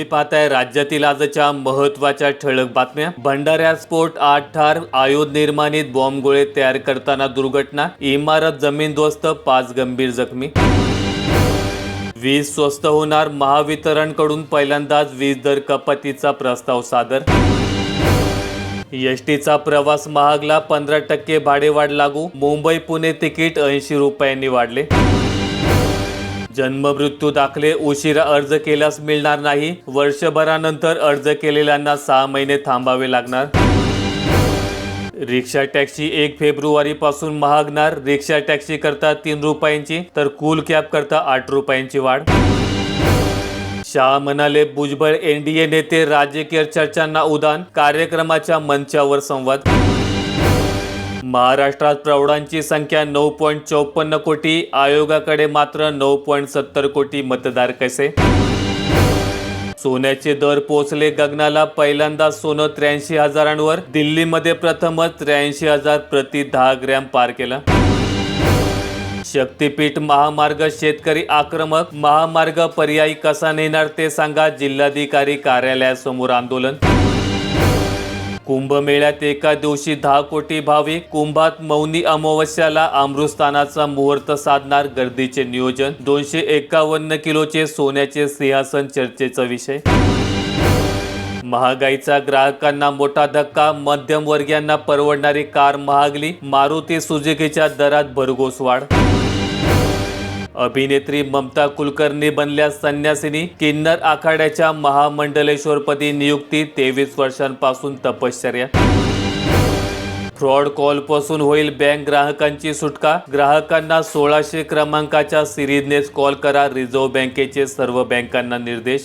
तुम्ही पाहताय राज्यातील आजच्या महत्त्वाच्या ठळक बातम्या. भंडाऱ्या स्फोट आठ ठार आयोध निर्माणित बॉम्बगोळे तयार करताना दुर्घटना इमारत जमीनदोस्त पाच गंभीर जखमी. वीज स्वस्त होणार महावितरणकडून पहिल्यांदाच वीज दर कपातीचा प्रस्ताव सादर. एसटीचा प्रवास महागला पंधरा टक्के भाडेवाढ लागू मुंबई पुणे तिकीट ऐंशी रुपयांनी वाढले. जन्म मृत्यू दाखले उशिरा अर्ज केल्यास मिळणार नाही. वर्षभरानंतर अर्ज केलेल्यांना सहा महिने थांबावे लागणार. रिक्षा टॅक्सी एक फेब्रुवारी पासून महागणार. रिक्षा टॅक्सी करता तीन रुपयांची तर कूल कॅब करता आठ रुपयांची वाढ. शाह म्हणाले भुजबळ एनडीए नेते राजकीय चर्चांना उदान कार्यक्रमाच्या मंचावर संवाद. महाराष्ट्रात प्रौढांची संख्या नऊ पॉईंट चौपन्न कोटी आयोगाकडे मात्र नऊ पॉईंट सत्तर कोटी मतदार कसे? सोन्याचे दर पोहोचले गगनाला पहिल्यांदा सोनं त्र्याऐंशी हजारांवर. दिल्लीमध्ये प्रथमच त्र्याऐंशी हजार प्रति दहा ग्रॅम पार केलं. शक्तीपीठ महामार्ग शेतकरी आक्रमक. महामार्ग पर्यायी कसा नेणार ते सांगा जिल्हाधिकारी कार्यालयासमोर आंदोलन. कुंभमेळ्यात एका दिवशी दहा कोटी भाविक कुंभात मौनी अमावस्याला अमृतस्थानाचा मुहूर्त साधणार गर्दीचे नियोजन दोनशे एकावन्न किलोचे सोन्याचे सिंहासन चर्चेचा विषय. महागाईचा ग्राहकांना मोठा धक्का मध्यमवर्गीयांना परवडणारी कार महागली मारुती सुजुकीच्या दरात भरघोस वाढ अभिनेत्री ममता कुलकर्णी बनल्या संन्यासिनी किन्नर आखाड्याच्या महामंडलेश्वरपदी नियुक्ती तेवीस वर्षांपासून तपश्चर्या. फ्रॉड कॉलपासून होईल बँक ग्राहकांची सुटका. ग्राहकांना सोळाशे क्रमांकाच्या सिरीजनेच कॉल करा. रिझर्व्ह बँकेचे सर्व बँकांना निर्देश.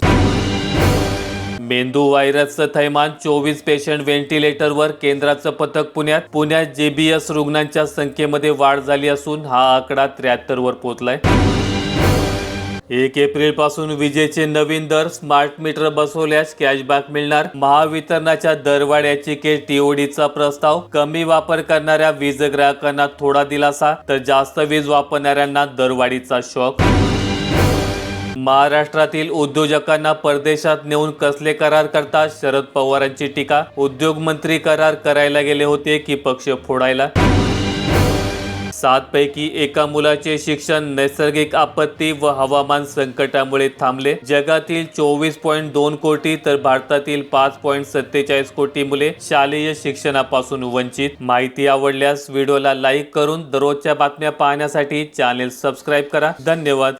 मेंदू व्हायरसचं थैमान चोवीस पेशंट व्हेंटिलेटरवर केंद्राचं पथक पुण्यात. पुण्यात जेबीएस रुग्णांच्या संख्येमध्ये वाढ झाली असून हा आकडा त्र्याहत्तर वर पोहोचलाय. एक एप्रिलपासून विजेचे नवीन दर स्मार्ट मीटर बसवल्यास कॅशबॅक मिळणार. महावितरणाच्या दरवाढ्याची के टीओडीचा प्रस्ताव. कमी वापर करणाऱ्या वीज ग्राहकांना थोडा दिलासा तर जास्त वीज वापरणाऱ्यांना दरवाढीचा शॉक. महाराष्ट्रातील उद्योजकांना परदेशात नेऊन कसले करार करता शरद पवारांची टीका. उद्योग मंत्री करार करायला गेले होते की पक्ष फोडायला? सात पैकी एका मुलाचे शिक्षण नैसर्गिक आपत्ती व हवामान संकटामुळे थांबले. जगातील चोवीस पॉईंट दोन कोटी तर भारतातील पाच पॉईंट सत्तेचाळीस कोटी मुले शालेय शिक्षणापासून वंचित. माहिती आवडल्यास व्हिडिओला लाईक करून दररोजच्या बातम्या पाहण्यासाठी चॅनेल सबस्क्राईब करा. धन्यवाद.